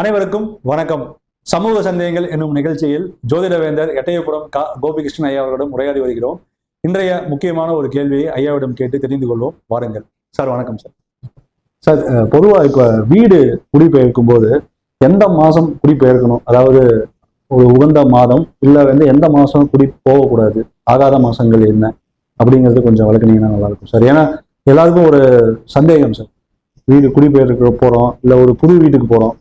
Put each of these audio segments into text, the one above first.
அனைவருக்கும் வணக்கம். சமூக சந்தேகங்கள் என்னும் நிகழ்ச்சியில் ஜோதிடவேந்தர் எட்டயபுரம் கா கோபிகிருஷ்ணன் ஐயா அவர்களிடம் உரையாடி வருகிறோம். இன்றைய முக்கியமான ஒரு கேள்வியை ஐயாவிடம் கேட்டு தெரிந்து கொள்வோம். வாருங்கள். சார் வணக்கம் சார். சார் பொதுவாக இப்போ வீடு குடிபெயர்க்கும் போது எந்த மாதம் குடிபெயர்க்கணும்? அதாவது ஒரு உகந்த மாதம் இல்லை வந்து எந்த மாதம் குடி போகக்கூடாது? ஆகாத மாதங்கள் என்ன? அப்படிங்கிறது கொஞ்சம் வழக்கினீங்கன்னா நல்லாயிருக்கும் சார். ஏன்னா எல்லாருக்கும் ஒரு சந்தேகம் சார். வீடு குடிபெயர்க்க போகிறோம் இல்லை ஒரு புது வீட்டுக்கு போகிறோம்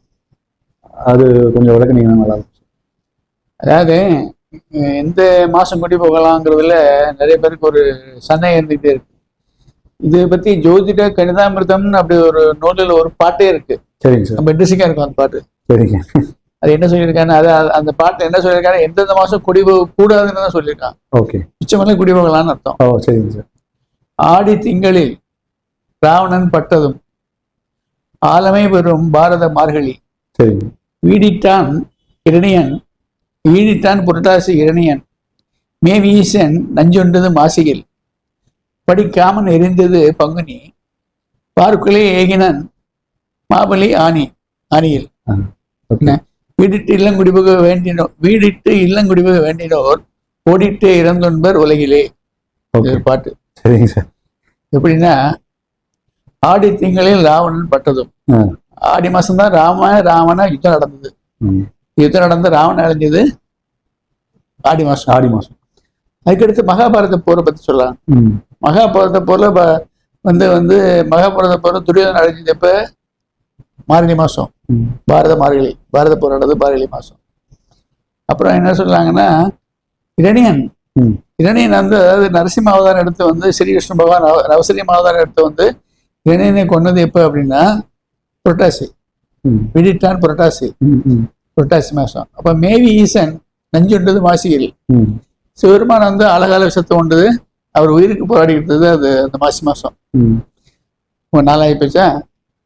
அது கொஞ்சம் விளக்குனீங்கன்னா நல்லா இருக்கும். அதாவது எந்த மாசம் குடி போகலாங்கிறதுல நிறைய பேருக்கு ஒரு சந்தேகம் இருந்துகிட்டே இருக்கு. இதை பத்தி ஜோதிட கணிதாமிர்தம்னு அப்படி ஒரு நூலில் ஒரு பாட்டே இருக்கு. சரிங்க சார். ரொம்ப இன்ட்ரெஸ்டிங்கா இருக்கும் அந்த பாட்டு. சரிங்க. அது என்ன சொல்லியிருக்காங்க அது அந்த பாட்டு என்ன சொல்லியிருக்காங்க எந்தெந்த மாசம் குடி போக கூடாதுன்னு தான் சொல்லியிருக்காங்க ஓகே. உச்சமலை குடி போகலான்னு அர்த்தம். ஓ சரிங்க சார். ஆடி திங்களில் ராவணன் பட்டதும் ஆலமை பெறும் பாரத மார்கழி. சரிங்க. வீடிட்டான் இரணியன் வீடிட்டான் புரட்டாசி இரணியன் மேவீசன் நஞ்சொண்டது மாசியில் படிக்காமன் எரிந்தது பங்குனி பார்க்குலே ஏகினன் மாபலி ஆணி ஆணியில் வீடிட்டு இல்லங்குடிபுக வேண்டினோர் வீடிட்டு இல்லங்குடிபுக வேண்டினோர் ஓடிட்டு இறந்தொன்பர் உலகிலே. பாட்டு. சரிங்க சார். எப்படின்னா ஆடி திங்களில் ராவணன் பட்டதும். ஆடி மாசம்தான் ராம ராவண யுத்தம் நடந்தது. யுத்தம் நடந்து ராவணன் அழிஞ்சது ஆடி மாசம். ஆடி மாதம் அதுக்கடுத்து மகாபாரத போரை பத்தி சொல்லலாம். மகாபாரத போர்ல வந்து வந்து மகாபாரத போர் துரியோதன் அழிஞ்சது எப்ப மார்கழி மாசம். பாரத மார்கழி பாரத போர் நடந்தது மார்கழி மாசம். அப்புறம் என்ன சொல்றாங்கன்னா இரணியன். இரணியன் வந்து அதாவது நரசிம்ம அவதாரம் எடுத்து வந்து ஸ்ரீகிருஷ்ண பகவான் நவ- நவசரியம் அவதாரம் எடுத்து வந்து இரணியனை கொன்னது எப்ப அப்படின்னா புரட்டாசி. விடிட்டான் புரட்டாசி. புரட்டாசி மாசம். அப்ப மேவி ஈசன் நஞ்சுண்டது மாசியில். சிவருமான் வந்து அழகால விஷத்தை உண்டது. அவர் உயிருக்கு போராடிக்கிட்டு இருந்தது அது அந்த மாசி மாசம். நாளாகி போச்சா?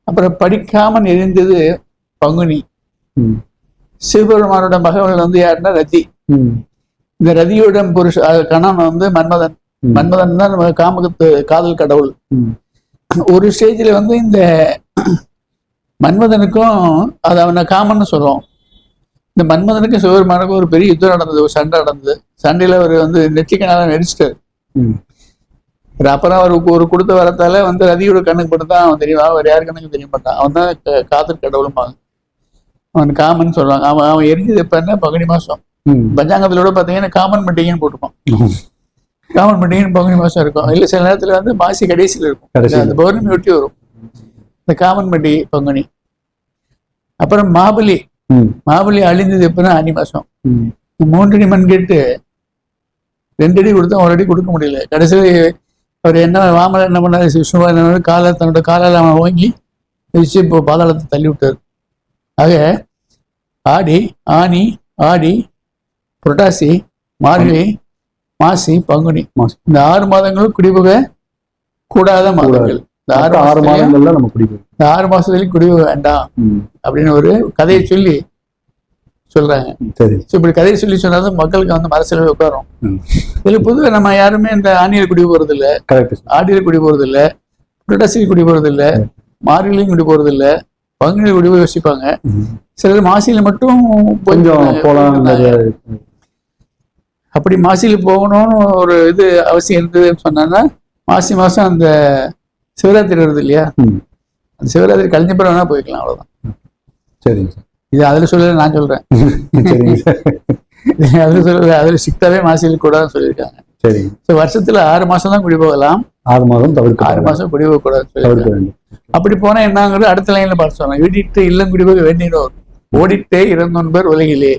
அப்புறம் படிக்காமல் எரிந்தது பங்குனி. சிவபெருமானோட மகன் வந்து யாருன்னா ரதி. இந்த ரதியோட புருஷ கணவன் வந்து மன்மதன். மன்மதன் தான் காமகத்து காதல் கடவுள். ஒரு ஸ்டேஜ்ல வந்து இந்த மன்மதனுக்கும் அது அவனை காமன்னு சொல்றோம். இந்த மன்மதனுக்கும் சிவபெருமானுக்கும் ஒரு பெரிய யுத்தம் நடந்தது ஒரு சண்டை நடந்தது. சண்டையில அவர் வந்து நெற்றிக்கனால நடிச்சிட்டாரு அப்புறம் அவருக்கு ஒரு கொடுத்த வரத்தால வந்து ரதியோட கண்ணுக்கு மட்டும் தான் அவன் தெரியும். அவர் யார் கண்ணுக்கு தெரிய மாட்டான். அவன் தான் காதல் கடவுளும்பாங்க அவன். காமன் சொல்லுவாங்க அவன் அவன் எரிஞ்சது எப்ப என்ன? பங்குனி மாசம். பஞ்சாங்கத்திலோட பார்த்தீங்கன்னா காமன் மீட்டிங்னு போட்டுப்பான் காமன் மீட்டிங் பங்குனி மாசம் இருக்கும். இல்ல சில நேரத்துல வந்து மாசி கடைசியில் இருக்கும். அந்த பௌர்ணமி ஒட்டி வரும். இந்த காமன் மட்டி பங்குனி. அப்புறம் மாபலி. மாபலி அழிந்தது எப்பன்னா ஆனி மாசம். மூன்றடி மண் கேட்டு ரெண்டு அடி கொடுத்தா ஒரு அடி கொடுக்க முடியல. கடைசியில் அவர் என்ன வாமலர் என்ன பண்ணாரு? விஷ்ணுவா என்ன பண்ணாரு, காலை தன்னோட காலால் அவன் ஓங்கி வச்சு இப்போ பாதாளத்தை தள்ளி விட்டார். ஆக ஆடி ஆனி ஆடி புரட்டாசி மார்கழி மாசி பங்குனி. மாசி. இந்த ஆறு மாதங்களும் குடிபுக கூடாத மாதங்கள். இந்த ஆறு ஆறு மாதங்கள்ல நம்ம குடிப்போம். இந்த ஆறு மாசத்துலயும் குடிபுக வேண்டாம் அப்படின்னு ஒரு கதையை சொல்லி சொல்றாங்க. சரி. ஸோ இப்படி கதையை சொல்லி சொன்னாதான் மக்களுக்கு வந்து மரசில் உட்காரும். இதுல பொதுவாக நம்ம யாருமே இந்த ஆணியில் குடி போறது இல்ல ஆடியில் குடி போறது இல்ல புரட்டாசியில் குடி போறது இல்ல மார்கழியும் குடி போறது இல்ல பங்குனியில் குடி போய் யோசிப்பாங்க. சிலர் மாசியில மட்டும் கொஞ்சம் போலாம். அப்படி மாசியில போகணும்னு ஒரு இது அவசியம் இருந்ததுன்னு சொன்னாங்கன்னா மாசி மாசம் அந்த சிவராத்திரி வருது இல்லையா. அந்த சிவராத்திரி கழிஞ்ச பிறகு வேணா போய்க்கலாம் அவ்வளவுதான். சரிங்க சார். இது அதுல சொல்லல நான் சொல்றேன். சரிங்க சார். அதுல சொல்லல அதுல சிக்தாவே மாசியில் கூடாதுன்னு சொல்லியிருக்காங்க. சரிங்க. ஸோ வருஷத்துல ஆறு மாசம் தான் குடி போகலாம். ஆறு மாதம் தவிர்க்க ஆறு மாசம் குடி போக தவிர்க்க வேண்டும். அப்படி போனா என்னங்கிறது அடுத்த லைன்ல பார்த்து சொல்லலாம். வீடிட்டு இல்லம் குடிபோக வேண்டினோர் ஓடிட்டே இறந்தொன்பர் உலகிலே.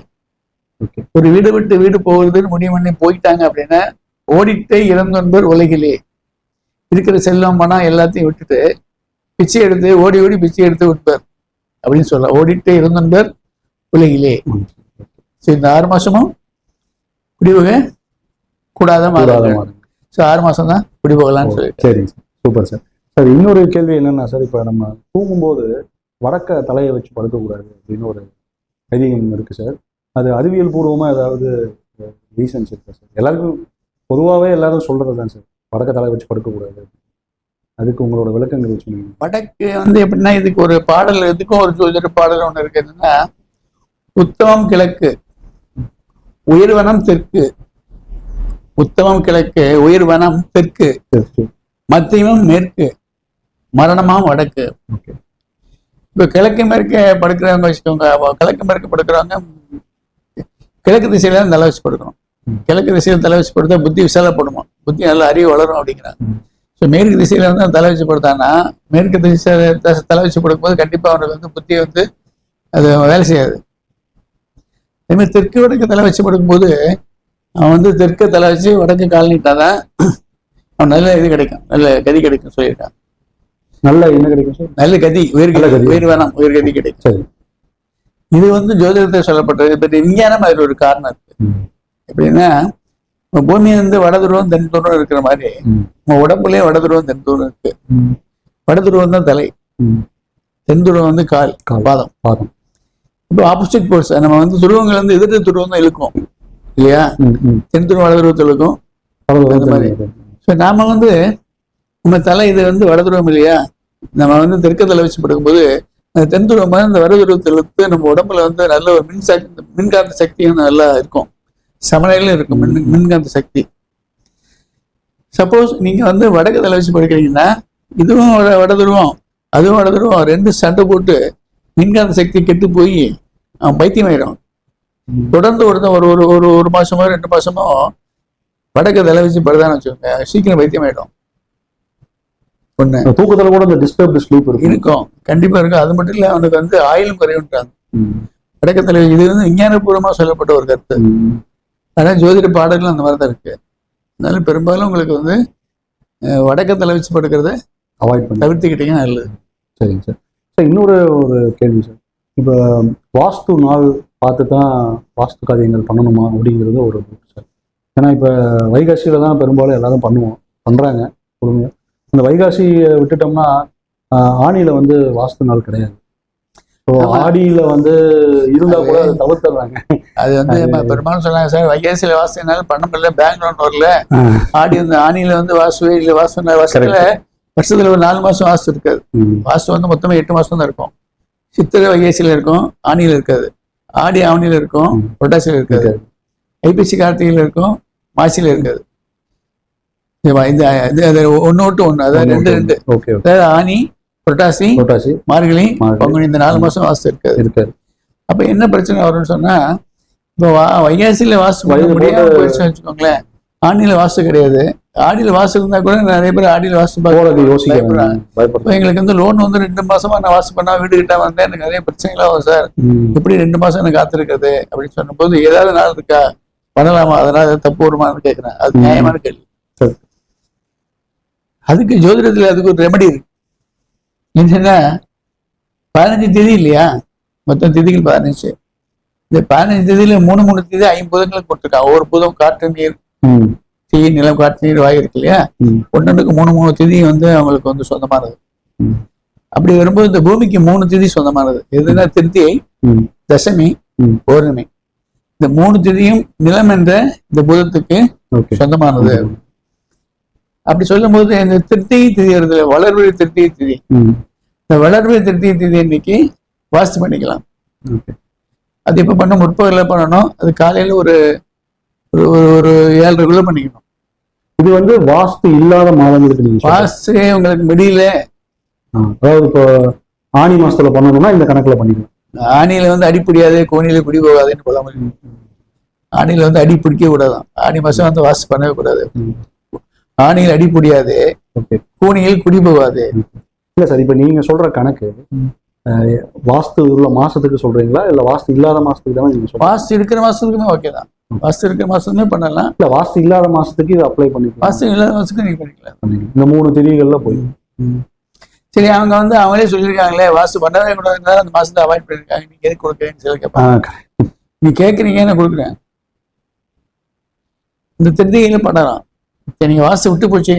ஒரு வீடு விட்டு வீடு போகுதுன்னு முடிவு பண்ணி போயிட்டாங்க அப்படின்னா ஓடிட்டே இறந்தொன்பர் உலகிலே. இருக்கிற செல்வம் பணம் எல்லாத்தையும் விட்டுட்டு பிச்சை எடுத்து ஓடி ஓடி பிச்சை எடுத்து விட்பார் அப்படின்னு சொல்லலாம் ஓடிட்டே இறந்தொன்பர் உலகிலே. ஸோ இந்த ஆறு மாசமும் குடிபோக கூடாத மாதம் ஸோ ஆறு மாசம் தான் குடிபோகலாம்னு சொல்லி சரிங்க சார் சூப்பர் சார் சார் இன்னொரு கேள்வி என்னன்னா சார் இப்போ நம்ம தூங்கும்போது வடக்க தலையை வச்சு படுக்கக்கூடாது அப்படின்னு ஒரு ஐதீகம் இருக்கு சார் அது அறிவியல் பூர்வமாக ஏதாவது ரீசன்ஸ் இருக்கா சார் எல்லாருக்கும் பொதுவாகவே எல்லாரும் சொல்றது தான் சார் வடக்க தலையை வச்சு படுக்கக்கூடாது. அதுக்கு உங்களோட விளக்கங்கள் சொன்னீங்க வடக்கு வந்து எப்படின்னா இதுக்கு ஒரு பாடல் இதுக்கும் ஒரு ஜோதிட பாடல் ஒன்று இருக்கு. என்னன்னா உத்தமம் கிழக்கு உயிர்வனம் தெற்கு. உத்தமம் கிழக்கு உயிர்வனம் தெற்கு. மத்தியமும் மேற்கு மரணமாம் வடக்கு. இப்போ கிழக்கு மேற்கு படுக்கிறவங்க வச்சுக்கோங்க. கிழக்கு மேற்கு படுக்கிறவங்க கிழக்கு திசையில தான் தலை வச்சு படுக்கணும். கிழக்கு திசையில தலை வச்சு படுத்தா புத்தி விசாலப்படுமா? புத்தி நல்ல அறிவு வளரும் அப்படிங்கிறாங்க. ம். ஸோ மேற்கு திசையில வந்து அவன் தலை வச்சு படுத்தானா மேற்கு திசையில த- தலை வச்சு படுக்கும்போது கண்டிப்பா அவனுக்கு வந்து புத்தி வந்து அது வேலை செய்யாது. அதே மாதிரி தெற்கு வடக்கு தலை வச்சு படுக்கும்போது அவன் வந்து தெற்கு தலை வச்சு வடக்கு கால் நீட்டாதான் அவன் நல்ல இது கிடைக்கும். நல்ல கதி கிடைக்கும் சொல்லியிருக்கான் நல்ல என்ன கிடைக்கும் நல்ல கதி உயர் கதி. உயர் வேணாம் உயர் கதி கிடைக்கும். சரி. இது வந்து ஜோதிடத்தில் சொல்லப்பட்டது. பட் விஞ்ஞானம் அதில் ஒரு காரணம் இருக்கு. எப்படின்னா பூமி வந்து வடதுருவம் தென் துருவம் இருக்கிற மாதிரி ம். நம்ம உடம்புலயே வடதுருவம் தென் துருவம் இருக்கு. வடதுருவம் தான் தலை. தென் துருவம் வந்து கால். பாதம் பாதம் இப்போ ஆப்போசிட் போர்ஸ் நம்ம வந்து துருவங்கள் வந்து எதிர்த்து துருவம் தான் இழுக்கும் இல்லையா. தென் துருவம் வடதுருவத்தை இழுக்கும் அந்த மாதிரி. ஸோ நாம வந்து நம்ம தலை இது வந்து வடதுருவம் இல்லையா நம்ம வந்து தெற்கு தலை வச்சு படுக்கும்போது அந்த தென் துருவம் வந்து அந்த வடதுருவத்தை இழுத்து நம்ம உடம்புல வந்து நல்ல ஒரு மின் சக்தி மின்காந்த சக்தியும் நல்லா இருக்கும் சமநிலையில இருக்கும் மின் மின்காந்த சக்தி. சப்போஸ் நீங்க வந்து வடக்கு தலை வச்சு படுக்கிறீங்கன்னா இதுவும் வட- வடதுருவம் அதுவும் வடதுருவம் ரெண்டு சண்டை போட்டு மின்காந்த சக்தி கெட்டு போய் அவன் பைத்தியம் ஆயிடும் ம். தொடர்ந்து ஒருத்தன் ஒரு ஒரு ஒரு ஒரு மாசமோ ரெண்டு மாசமோ வடக்கு தலை வச்சு படுதான்னு வச்சுக்கோங்க சீக்கிரம் பைத்தியம் ஆயிடும் ஒண்ணு தூக்கத்துல கூட இந்த டிஸ்டர்ப்டு ஸ்லீப் இருக்கும். இருக்கும். கண்டிப்பா இருக்கும். அது மட்டும் இல்ல அவனுக்கு வந்து ஆயிலும் குறைவுன்றாங்க. வடக்கு தலை இது வந்து விஞ்ஞானபூர்வமா சொல்லப்பட்ட ஒரு கருத்து. ஆனா ஜோதிட பாடல்கள் அந்த மாதிரி தான் இருக்கு. அதனால பெரும்பாலும் உங்களுக்கு வந்து அஹ், வடக்க தலை வச்சு படுக்கிறத அவாய்ட் பண்ணி. தவிர்த்துக்கிட்டீங்கன்னா நல்லது. சரிங்க சார். சார் இன்னொரு ஒரு கேள்வி சார். இப்போ வாஸ்து நாள் பார்த்து தான் வாஸ்து காரியங்கள் பண்ணணுமா அப்படிங்கிறது ஒரு சார். ஏன்னா இப்போ வைகாசியில தான் பெரும்பாலும் எல்லாரும் பண்ணுவோம் பண்ணுறாங்க பொறுமையாக அந்த வைகாசியை விட்டுட்டோம்னா ஆணியில வந்து வாஸ்து நாள் கிடையாது. ஆடியில வந்து இருந்தா கூட அதை தவிர்த்துறாங்க அது வந்து பெரும்பாலும் சொன்னாங்க சார் வைகாசியில வாசனால பண்ண முடியல பேங்க் லோன் வரல. ஆடி வந்து ஆணியில வந்து வாசுவே இல்ல வாசு வருஷத்துல வருஷத்துல ஒரு நாலு மாசம் வாசு இருக்காது. வாசு வந்து மொத்தமா எட்டு மாசம் தான் இருக்கும். சித்திரை வைகாசியில இருக்கும் ஆணியில இருக்காது. ஆடி ஆவணியில இருக்கும். புரட்டாசியில இருக்காது. ஐப்பசி கார்த்திகையில இருக்கும் மாசியில இருக்காது. ஒண்ணு விட்டு ஒண்ணு அதாவது ரெண்டு ரெண்டு. ஆனி புரட்டாசி புரட்டாசி மார்கழி. பங்குனி இந்த நாலு மாசம் வாசு இருக்காது. இருக்காது. அப்ப என்ன பிரச்சனை வரும்னு சொன்னா இப்போ வா- வைகாசியில வாசு முடியாம போயிடுச்சுன்னு வச்சுக்கோங்களேன். ஆணியில வாசு கிடையாது. ஆடியில வாசு இருந்தா கூட நிறைய பேர் ஆடியில வாசு பார்க்க போறது யோசிக்க பயப்படுறாங்க. இப்போ எங்களுக்கு வந்து லோன் வந்து ரெண்டு மாசமா நான் வாசு பண்ணா வீடு கிட்ட வந்தேன். எனக்கு நிறைய பிரச்சனைகள் ஆகும் சார். ம். எப்படி ரெண்டு மாசம் எனக்கு காத்திருக்கிறது அப்படின்னு சொன்னபோது ஏதாவது நாள் இருக்கா? பண்ணலாமா? அதனால அது தப்பு வருமானு கேட்கிறேன் அது. நியாயமான கேள்வி. அதுக்கு ஜோதிடத்துல அதுக்கு ஒரு ரெமடி இருக்கு. என்னன்னா பதினஞ்சு தேதி இல்லையா மொத்தம் திதிகள் பதினஞ்சு இந்த பதினஞ்சு தேதியில மூணு மூணு தேதி ஐம்பதுங்களுக்கு போட்டிருக்கான் ஒவ்வொரு புதம் காற்று நீர். தீ நிலம் காற்று நீர் வாயு இருக்கு இல்லையா. ஒன்னொன்றுக்கு மூணு மூணு திதி வந்து அவங்களுக்கு வந்து சொந்தமானது. அப்படி வரும்போது இந்த பூமிக்கு மூணு திதி சொந்தமானது எதுனா திருத்தியை. தசமி. பௌர்ணமி இந்த மூணு திதியும் நிலம் என்ற இந்த பூதத்துக்கு சொந்தமானது அப்படி சொல்லும்போது இந்த திருத்தியை திதி வருது. வளர்வழி திருத்தியை திதி. இந்த வளர்வழி திருத்தியை திதி இன்னைக்கு வாஸ்து பண்ணிக்கலாம். அது எப்ப பண்ண முற்பகல்ல பண்ணணும். அது காலையில ஒரு ஒரு ஒரு- ஏழரைக்குள்ள பண்ணிக்கணும். இது வந்து வாஸ்து இல்லாத மாதங்களுக்கு. வாஸ்து உங்களுக்கு முடியல. அதாவது இப்போ ஆனி மாசத்துல பண்ணணும்னா இந்த கணக்குல பண்ணிக்கலாம். ஆணியில வந்து அடி பிடியாது கோணியில பிடி போகாதுன்னு சொல்ல முடியும் ஆணியில வந்து அடி பிடிக்க கூடாதான். ஆணி மாசம் வந்து வாசு பண்ணவே கூடாது. ஆணியில் அடி பிடியாது. கூனியில் குடி போகாது. இல்ல சார் இப்ப நீங்க சொல்ற கணக்கு வாஸ்து உள்ள மாசத்துக்கு சொல்றீங்களா? இல்ல வாஸ்து இல்லாத மாசத்துக்கு தானே நீங்க சொல்றீங்க? வாஸ்து இருக்கிற மாசத்துக்குமே ஓகே தான். வாஸ்து இருக்கிற மாசத்துமே பண்ணலாம். இல்ல வாஸ்து இல்லாத மாசத்துக்கு இது அப்ளை பண்ணிக்கலாம். வாஸ்து இல்லாத மாசத்துக்கு நீங்க பண்ணிக்கலாம். இந்த மூணு திதிகள்ல போய். சரி அவங்க வந்து அவங்களே சொல்லியிருக்காங்களே வாஸ்து பண்ணவே கூடாதுனால அந்த மாசத்தை அவாய்ட் பண்ணிருக்காங்க. நீங்க எதுக்கு கொடுக்குறேன்னு சொல்லி கேட்பாங்க. நீ கேட்குறீங்க நான் கொடுக்குறேன். இந்த திருத்திகையில பண்ணலாம். சரி நீங்க வாஸ்து விட்டு போச்சு.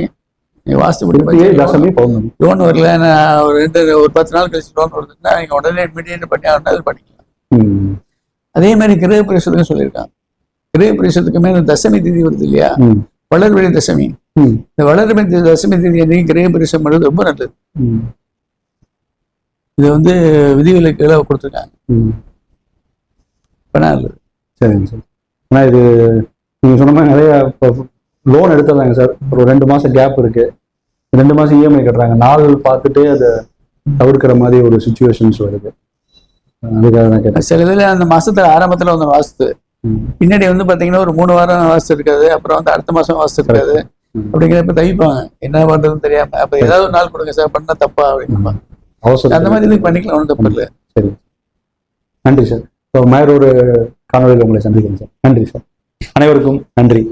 நீங்க வாஸ்து விட்டு போச்சு. தசமி பௌர்ணமி லோன் வரல நான் ஒரு ரெண்டு ஒரு பத்து நாள் கழிச்சு லோன் வருதுன்னா நீங்க உடனே இமீடியட் பண்ணி ஆகணும் பண்ணிக்கலாம். அதே மாதிரி கிரக பரிசுத்துக்கும் சொல்லியிருக்காங்க. கிரக பரிசுத்துக்குமே இந்த தசமி திதி வருது இல்லையா. வளர்வழி தசமி. இந்த வளர்மை தேதி தசமி தேதி அன்னைக்கு கிரக பரிசம் பண்ணுறது ரொம்ப நல்லது. இது வந்து விதிவிலக்குகளை கொடுத்துருக்காங்க. ரொம்ப நல்லது சரிங்க சார். ஆனால் இது நீங்கள் சொன்ன மாதிரி நிறைய லோன் எடுத்துடுறாங்க சார் ஒரு ரெண்டு மாதம் கேப் இருக்கு. ரெண்டு மாதம் இஎம்ஐ கட்டுறாங்க. நாள் பார்த்துட்டு அதை தவிர்க்கிற மாதிரி ஒரு சுச்சுவேஷன்ஸ் வருது. அதுக்காக தான் கேட்டேன். சில இதில் அந்த மாசத்துல ஆரம்பத்துல வந்து வாஸ்து. ம். பின்னாடி வந்து பாத்தீங்கன்னா ஒரு மூணு வாரம் வாஸ்து இருக்காது. அப்புறம் வந்து அடுத்த மாசம் வாஸ்து இருக்காது. அப்படிங்கிறப்ப தவிப்பாங்க. என்ன பண்றதுன்னு தெரியாம. அப்ப ஏதாவது ஒரு நாள் கொடுங்க சார் பண்ணா தப்பா அப்படின்னு அந்த மாதிரி இது பண்ணிக்கலாம். ஒன்றும் தப்பு இல்லை. சரி. நன்றி சார் ஸோ மேறொரு காணொலியில் உங்களை சந்திக்கிறேன் சார் நன்றி சார் அனைவருக்கும் நன்றி.